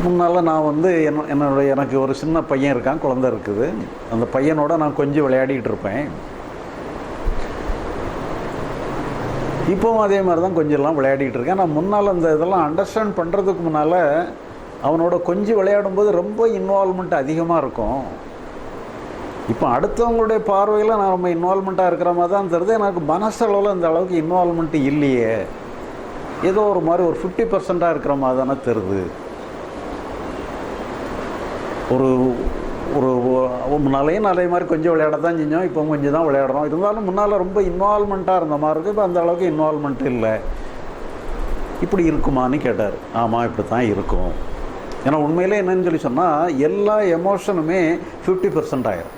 முன்னால் நான் வந்து என் என்னுடைய எனக்கு ஒரு சின்ன பையன் இருக்கான் குழந்தை இருக்குது. அந்த பையனோட நான் கொஞ்சம் விளையாடிக்கிட்டு இருப்பேன். இப்போவும் அதே மாதிரி தான் கொஞ்சம்லாம் விளையாடிக்கிட்டு இருக்கேன். நான் முன்னால் அந்த இதெல்லாம் அண்டர்ஸ்டாண்ட் பண்ணுறதுக்கு முன்னால் அவனோட கொஞ்சம் விளையாடும்போது ரொம்ப இன்வால்மெண்ட் அதிகமாக இருக்கும். இப்போ அடுத்தவங்களுடைய பார்வையில் நான் ரொம்ப இன்வால்மெண்ட்டாக இருக்கிற மாதிரி தான் தெரியுது. எனக்கு மனசளவில் இந்த அளவுக்கு இன்வால்மெண்ட்டு இல்லையே. ஏதோ ஒரு மாதிரி ஒரு ஃபிஃப்டி பர்சண்ட்டாக இருக்கிற மாதிரி தானே தெரியுது. ஒரு ஒரு முன்னாலேயும் அதே மாதிரி கொஞ்சம் விளையாட தான் செஞ்சோம் இப்போ கொஞ்சம் தான் விளையாடுறோம். இருந்தாலும் முன்னால் ரொம்ப இன்வால்மெண்ட்டாக இருந்த மாதிரி இருக்குது இப்போ அந்த அளவுக்கு இன்வால்மெண்ட் இல்லை. இப்படி இருக்குமான்னு கேட்டார். ஆமாம் இப்படி தான் இருக்கும். ஏன்னா உண்மையிலே என்னன்னு சொல்லி சொன்னால் எல்லா எமோஷனுமே ஃபிஃப்டி பர்சன்ட் ஆயிரும்.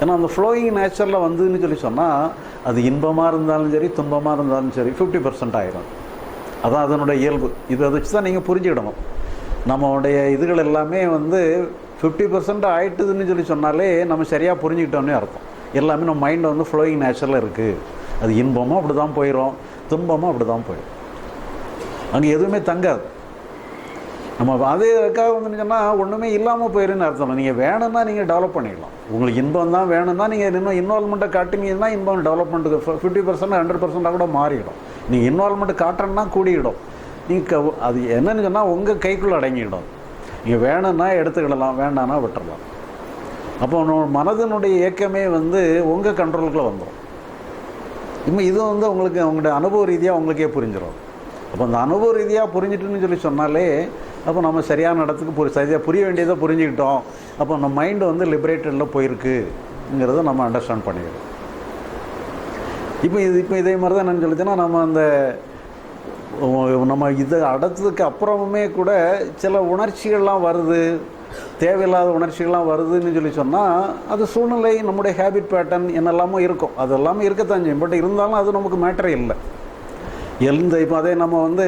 ஏன்னா அந்த ஃப்ளோயிங் நேச்சரில் வந்துன்னு சொல்லி சொன்னால் அது இன்பமாக இருந்தாலும் சரி துன்பமாக இருந்தாலும் சரி ஃபிஃப்டி பர்சன்ட் ஆயிரும். அதான் அதனுடைய இயல்பு. இதை வச்சு தான் நீங்கள் புரிஞ்சுக்கிடணும். நம்மளுடைய இதுகள் எல்லாமே வந்து ஃபிஃப்டி பர்சன்ட் ஆயிட்டுதுன்னு சொல்லி சொன்னாலே நம்ம சரியாக புரிஞ்சுக்கிட்டோன்னே அர்த்தம். எல்லாமே நம்ம மைண்டில் வந்து ஃப்ளோயிங் நேச்சரில் இருக்குது அது இன்பமும் அப்படி தான் போயிடும் துன்பமும் அப்படி தான் போயிடும் அங்கே எதுவுமே தங்காது. நம்ம அதுக்காக வந்து சொன்னால் ஒன்றுமே இல்லாமல் போயிருன்னு அர்த்தம் நீங்கள் வேணும்னா நீங்கள் டெவலப் பண்ணிடலாம் உங்களுக்கு இன்பம் தான் வேணும்னா நீங்கள் இன்னும் இன்வால்மெண்ட்டை காட்டினீங்கன்னா இன்பம் டெவலப்மெண்ட்டுக்கு ஃபிஃப்டி பர்சன்ட் ஹண்ட்ரட் பர்சன்டாக கூட மாறிடும். நீங்கள் இன்வால்மெண்ட் காட்டணும்னா கூடிவிடும் நீங்கள் அது என்னன்னு சொன்னால் உங்கள் கைக்குள்ளே அடங்கிடும். நீங்கள் வேணும்னா எடுத்துக்கிடலாம் வேண்டாம்னா விட்டுறலாம். அப்போ உன்னோட மனதினுடைய இயக்கமே வந்து உங்கள் கண்ட்ரோலுக்குள்ளே வந்துடும் இப்போ இது வந்து உங்களுக்கு உங்களுடைய அனுபவ ரீதியாக உங்களுக்கே புரிஞ்சிடும் அப்போ அந்த அனுபவ ரீதியாக புரிஞ்சிட்டுன்னு சொல்லி சொன்னாலே அப்போ நம்ம சரியான இடத்துக்கு புரி சரியாக புரிய வேண்டியதை புரிஞ்சுக்கிட்டோம். அப்போ நம்ம மைண்டு வந்து லிபரேட்டடில் போயிருக்குங்கிறத நம்ம அண்டர்ஸ்டாண்ட் பண்ணிக்கிறோம் இப்போ இது இப்போ இதே மாதிரி தான் என்னென்னு சொல்லிச்சுன்னா நம்ம அந்த நம்ம இதை அடைச்சதுக்கு அப்புறமுமே கூட சில உணர்ச்சிகள்லாம் வருது. தேவையில்லாத உணர்ச்சிகள்லாம் வருதுன்னு சொல்லி சொன்னால் அது சூழ்நிலை நம்முடைய ஹேபிட் பேட்டர்ன் என்னெல்லாமோ இருக்கும். அது எல்லாமே இருக்கத்தான் செய்யும். பட் இருந்தாலும் அது நமக்கு மேட்டரே இல்லை. எழுந்த இப்போ அதே நம்ம வந்து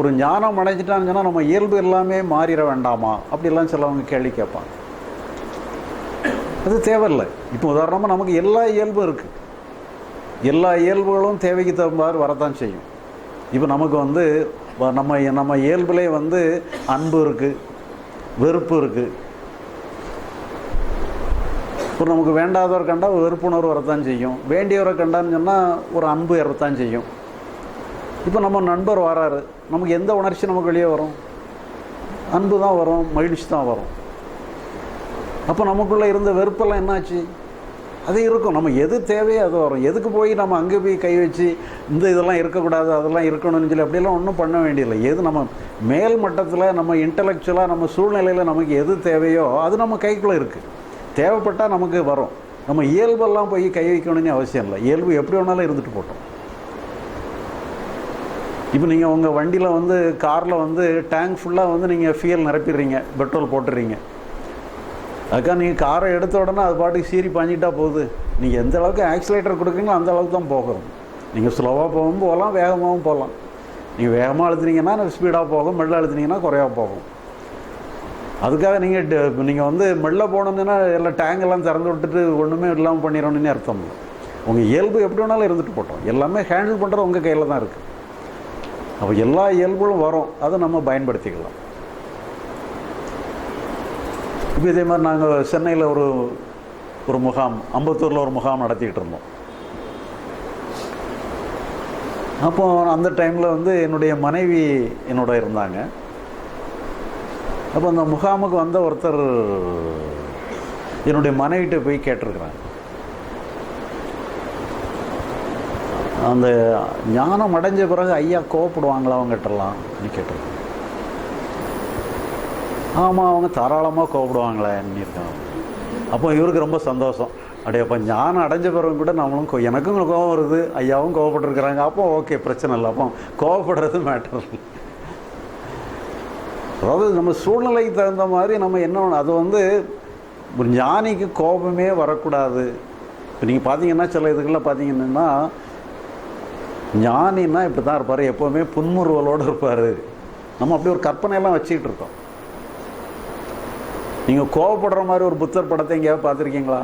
ஒரு ஞானம் அடைஞ்சிட்டான்னு சொன்னால் நம்ம இயல்பு எல்லாமே மாறிட வேண்டாமா? அப்படிலாம் சிலவங்க கேள்வி கேட்பாங்க. அது தேவையில்லை. இப்போ உதாரணமாக நமக்கு எல்லா இயல்பும் இருக்குது எல்லா இயல்புகளும் தேவைக்கு தகுந்தாறு வரத்தான் செய்யும். இப்போ நமக்கு வந்து நம்ம நம்ம இயல்புலே வந்து அன்பு இருக்குது வெறுப்பு இருக்குது இப்போ நமக்கு வேண்டாதவரை கண்டா வெறுப்புணர்வு வரத்தான் செய்யும். வேண்டியவரை கண்டான்னு சொன்னால் ஒரு அன்பு ஏறத்தான் செய்யும். இப்போ நம்ம நண்பர் வராரு. நமக்கு எந்த உணர்ச்சி நமக்கு வெளியே வரும்? அன்பு தான் வரும் மகிழ்ச்சி தான் வரும். அப்போ நமக்குள்ளே இருந்த வெறுப்பெல்லாம் என்னாச்சு? அது இருக்கும். நம்ம எது தேவையோ அது வரும். எதுக்கு போய் நம்ம அங்கே போய் கை வச்சு இந்த இதெல்லாம் இருக்கக்கூடாது அதெல்லாம் இருக்கணும்னு சொல்லி அப்படியெல்லாம் ஒன்றும் பண்ண வேண்டியதில்லை. எது நம்ம மேல் மட்டத்தில் நம்ம இன்டலெக்சுவலாக நம்ம சூழ்நிலையில் நமக்கு எது தேவையோ அது நம்ம கைக்குள்ளே இருக்குது தேவைப்பட்டால் நமக்கு வரும். நம்ம இயல்பெல்லாம் போய் கை வைக்கணும்னு அவசியம் இல்லை. இயல்பு எப்படி வேணாலும் இருந்துட்டு போட்டோம். இப்போ நீங்கள் உங்கள் வண்டியில் வந்து காரில் வந்து டேங்க் ஃபுல்லாக வந்து நீங்கள் ஃபியல் நிரப்பிடுறீங்க பெட்ரோல் போட்டுறீங்க அதுக்காக நீங்கள் காரை எடுத்த உடனே அது பாட்டுக்கு சீரி பாஞ்சிட்டா போகுது. நீங்கள் எந்த அளவுக்கு ஆக்சிலேட்டர் கொடுக்குறீங்களோ அந்த அளவுக்கு தான் போகும். நீங்கள் ஸ்லோவாக போகவும் போகலாம் வேகமாகவும் போகலாம். நீங்கள் வேகமாக அழுத்துனீங்கன்னா ஸ்பீடாக போகும் மெல்ல அழுத்துனீங்கன்னா குறையாக போகும். அதுக்காக நீங்கள் நீங்கள் வந்து மெல்ல போனதுன்னா எல்லாம் டேங்கெல்லாம் திறந்து விட்டுட்டு ஒன்றுமே இல்லாமல் பண்ணிடணும்னு அர்த்தம் இல்லை. உங்கள் இயல்பு எப்படி வேணாலும் இருந்துட்டு போட்டோம். எல்லாமே ஹேண்டில் பண்ணுறது உங்கள் கையில் தான் இருக்குது அப்போ எல்லா இயல்புகளும் வரும். அதை நம்ம பயன்படுத்திக்கலாம். இப்போ இதே மாதிரி நாங்கள் சென்னையில் ஒரு ஒரு முகாம் அம்பத்தூரில் ஒரு முகாம் நடத்திக்கிட்டு இருந்தோம். அப்போ அந்த டைமில் வந்து என்னுடைய மனைவி என்னோட இருந்தாங்க. அப்போ அந்த முகாமுக்கு வந்த ஒருத்தர் என்னுடைய மனைவிட்ட போய் கேட்டிருக்கிறாங்க. அந்த ஞானம் அடைஞ்ச பிறகு ஐயா கோவப்படுவாங்களா அவங்ககிட்டலாம் கேட்டிருக்கேன் ஆமாம் அவங்க தாராளமாக கோவப்படுவாங்களேன்னு இருக்காங்க. அப்போ இவருக்கு ரொம்ப சந்தோஷம். அப்படியே அப்போ ஞானம் அடைஞ்ச பிறகு கூட நம்மளும் கோ- எனக்கும் கோவம் வருது ஐயாவும் கோவப்பட்டிருக்கிறாங்க அப்போ ஓகே பிரச்சனை இல்லை. அப்போ கோவப்படுறது மேட்டர் அதாவது நம்ம சூழ்நிலைக்கு தகுந்த மாதிரி நம்ம என்ன பண்ணணும், அது வந்து ஒரு ஞானிக்கு கோபமே வரக்கூடாது. இப்போ நீங்கள் பார்த்தீங்கன்னா சில இதுக்கெல்லாம் பார்த்தீங்கன்னா ஞானின்னா இப்படி தான் இருப்பார். எப்போவுமே புன்முறுவலோடு இருப்பார். நம்ம அப்படி ஒரு கற்பனையெல்லாம் வச்சுக்கிட்டு இருக்கோம். நீங்கள் கோவப்படுற மாதிரி ஒரு புத்தர் படத்தை எங்கேயாவது பார்த்துருக்கீங்களா?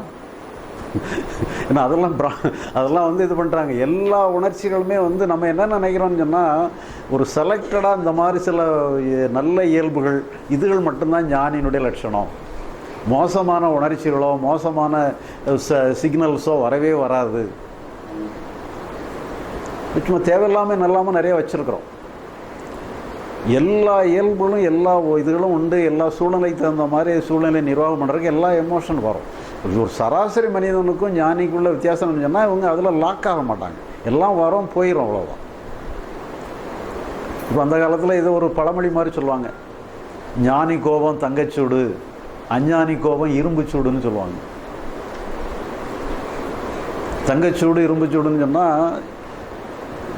ஏன்னா அதெல்லாம் ப்ரா அதெல்லாம் வந்து இது பண்ணுறாங்க எல்லா உணர்ச்சிகளுமே வந்து நம்ம என்ன நினைக்கிறோம்னு சொன்னால் ஒரு செலக்டடாக இந்த மாதிரி சில நல்ல இயல்புகள் இதுகள் மட்டும்தான் ஞானியினுடைய லட்சணம். மோசமான உணர்ச்சிகளோ மோசமான ச சிக்னல்ஸோ வரவே வராது. சும்மா தேவையில்லாமல் நல்லாமல் நிறைய வச்சுருக்குறோம். எல்லா இயல்புகளும் எல்லா இதுகளும் உண்டு. எல்லா சூழ்நிலைக்கு தகுந்த மாதிரி சூழ்நிலை நிர்வாகம் பண்ணுறதுக்கு எல்லா எமோஷன் வரும். ஒரு சராசரி மனிதனுக்கும் ஞானிக்குள்ள வித்தியாசம் சொன்னால் இவங்க அதில் லாக் ஆக மாட்டாங்க. எல்லாம் வரும் போயிடும் அவ்வளோதான் இப்போ அந்த காலத்தில் இது ஒரு பழமொழி மாதிரி சொல்லுவாங்க. ஞானி கோபம் தங்கச்சூடு அஞ்ஞானி கோபம் இரும்பு சூடுன்னு சொல்லுவாங்க. தங்கச்சூடு இரும்பு சூடுன்னு சொன்னால்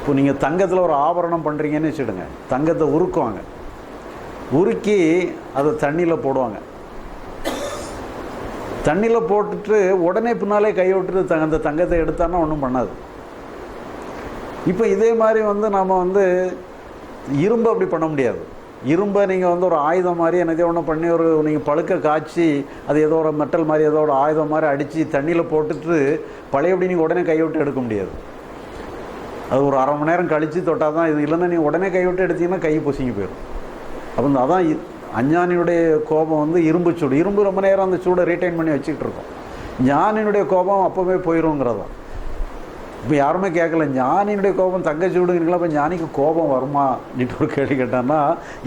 இப்போ நீங்கள் தங்கத்தில் ஒரு ஆபரணம் பண்ணுறீங்கன்னு வச்சுடுங்க தங்கத்தை உருக்குவாங்க. உருக்கி அதை தண்ணியில் போடுவாங்க. தண்ணியில் போட்டுட்டு உடனே பின்னாலே கை விட்டுட்டு த- அந்த தங்கத்தை எடுத்தான்னா ஒன்றும் பண்ணாது. இப்போ இதே மாதிரி வந்து நாம் வந்து இரும்பு அப்படி பண்ண முடியாது. இரும்பை நீங்கள் வந்து ஒரு ஆயுதம் மாதிரி என்னதே ஒன்று பண்ணி ஒரு நீங்கள் பழுக்க காய்ச்சி அது ஏதோ ஒரு மெட்டல் மாதிரி ஏதோ ஒரு ஆயுதம் மாதிரி அடித்து தண்ணியில் போட்டுட்டு பழையபடி நீங்கள் உடனே கை விட்டு எடுக்க முடியாது. அது ஒரு அரை மணி நேரம் கழித்து தொட்டால் தான் இது இல்லைன்னா நீ உடனே கைவிட்டு எடுத்தீங்கன்னா கை பொசுங்கி போயிடும். அப்போ இந்த அதான் அஞ்ஞானியுடைய கோபம் வந்து இரும்பு சூடு. இரும்பு ரொம்ப நேரம் அந்த சூடை ரீட்டைன் பண்ணி வச்சுக்கிட்டு இருக்கோம். ஞானியினுடைய கோபம் அப்போவே போயிடுங்கிறதான் இப்போ யாருமே கேட்கல ஞானியினுடைய கோபம் தங்க சூடுங்கிறீங்களா? இப்போ ஞானிக்கு கோபம் வருமா நீட்டு ஒரு கேள்வி கேட்டான்னா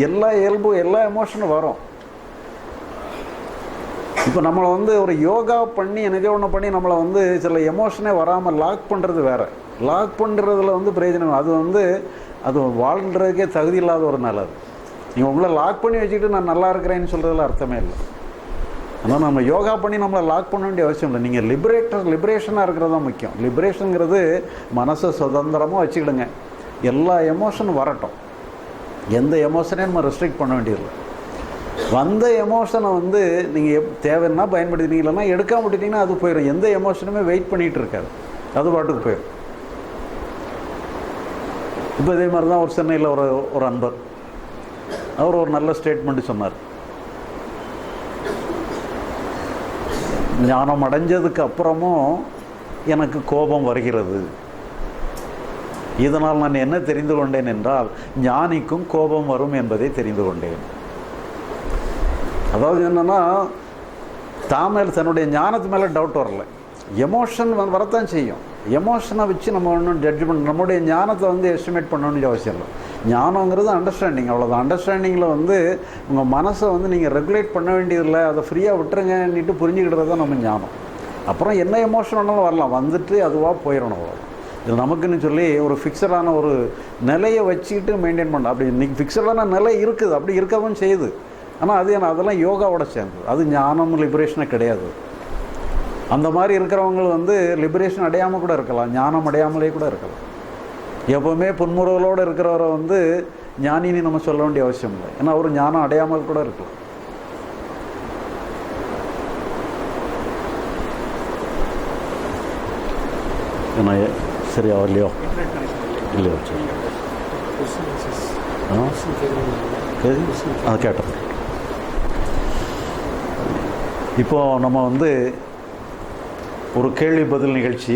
எல்லா இயல்பும் எல்லா எமோஷனும் வரும். இப்போ நம்மளை வந்து ஒரு யோகா பண்ணி எனக்கே ஒன்று பண்ணி நம்மளை வந்து சில எமோஷனே வராமல் லாக் பண்ணுறது வேறு. லாக் பண்ணுறதுல வந்து பிரயோஜனம் அது வந்து அது வாழ்கிறதுக்கே தகுதி இல்லாத ஒரு நல்லது நீங்கள் உங்களை லாக் பண்ணி வச்சுக்கிட்டு நான் நல்லா இருக்கிறேன்னு சொல்கிறதுல அர்த்தமே இல்லை. ஆனால் நம்ம யோகா பண்ணி நம்மளை லாக் பண்ண வேண்டிய அவசியம் இல்லை. நீங்கள் லிபரேட்டர் லிபரேஷனாக இருக்கிறது தான் முக்கியம். லிபரேஷனுங்கிறது மனசை சுதந்திரமாக வச்சுக்கிடுங்க. எல்லா எமோஷனும் வரட்டும். எந்த எமோஷனையும் நம்ம ரெஸ்ட்ரிக்ட் பண்ண வேண்டியதில்லை. வந்த எமோஷனை வந்து நீங்கள் எப் தேவைன்னா பயன்படுத்தினீங்க இல்லைன்னா எடுக்காம விட்டுட்டீங்கன்னா அது போயிடும். எந்த எமோஷனுமே வெயிட் பண்ணிகிட்டு இருக்காது. அது பாட்டுக்கு போயிடும். இப்போ இதே மாதிரி தான் ஒரு சென்னையில் ஒரு ஒரு அன்பர் அவர் ஒரு நல்ல ஸ்டேட்மெண்ட் சொன்னார். ஞானம் அடைஞ்சதுக்கு அப்புறமும் எனக்கு கோபம் வருகிறது. இதனால் நான் என்ன தெரிந்து கொண்டேன் என்றால் ஞானிக்கும் கோபம் வரும் என்பதை தெரிந்து கொண்டேன். அதாவது என்னன்னா தான் மேலே தன்னுடைய ஞானத்து மேலே டவுட் வரலை. எமோஷன் வரத்தான் செய்யும். எமோஷனை வச்சு நம்ம ஒன்றும் ஜட்ஜ்மெண்ட் நம்முடைய ஞானத்தை வந்து எஸ்டிமேட் பண்ணணும்னு அவசியம் இல்லை ஞானங்கிறது அண்டர்ஸ்டாண்டிங் அவ்வளோதான் அண்டர்ஸ்டாண்டிங்கில் வந்து உங்கள் மனசை வந்து நீங்கள் ரெகுலேட் பண்ண வேண்டியதில்லை. அதை ஃப்ரீயாக விட்டுருங்கன்னுட்டு புரிஞ்சுக்கிட்டது தான் நம்ம ஞானம். அப்புறம் என்ன எமோஷன் வேணாலும் வரலாம். வந்துட்டு அதுவாக போயிடணும் அவ்வளோ இது நமக்குன்னு சொல்லி ஒரு ஃபிக்ஸடான ஒரு நிலையை வச்சுக்கிட்டு மெயின்டைன் பண்ண அப்படி இன்றைக்கி ஃபிக்ஸடான நிலை இருக்குது. அப்படி இருக்கவும் செய்யுது. ஆனால் அது என்ன அதெல்லாம் யோகாவோட சேர்ந்தது. அது ஞானம் லிபரேஷனே கிடையாது. அந்த மாதிரி இருக்கிறவங்க வந்து லிபரேஷன் அடையாமல் கூட இருக்கலாம் ஞானம் அடையாமலே கூட இருக்கலாம். எப்போவுமே புன்முறுவலோடு இருக்கிறவரை வந்து ஞானின்னு நம்ம சொல்ல வேண்டிய அவசியம் இல்லை. ஏன்னா அவர் ஞானம் அடையாமல் கூட இருக்கலாம். ஏன்னா சரியா இல்லையோ? இல்லையோ சரி. கேட்டோம் இப்போ நம்ம வந்து ஒரு கேள்வி பதில் நிகழ்ச்சி.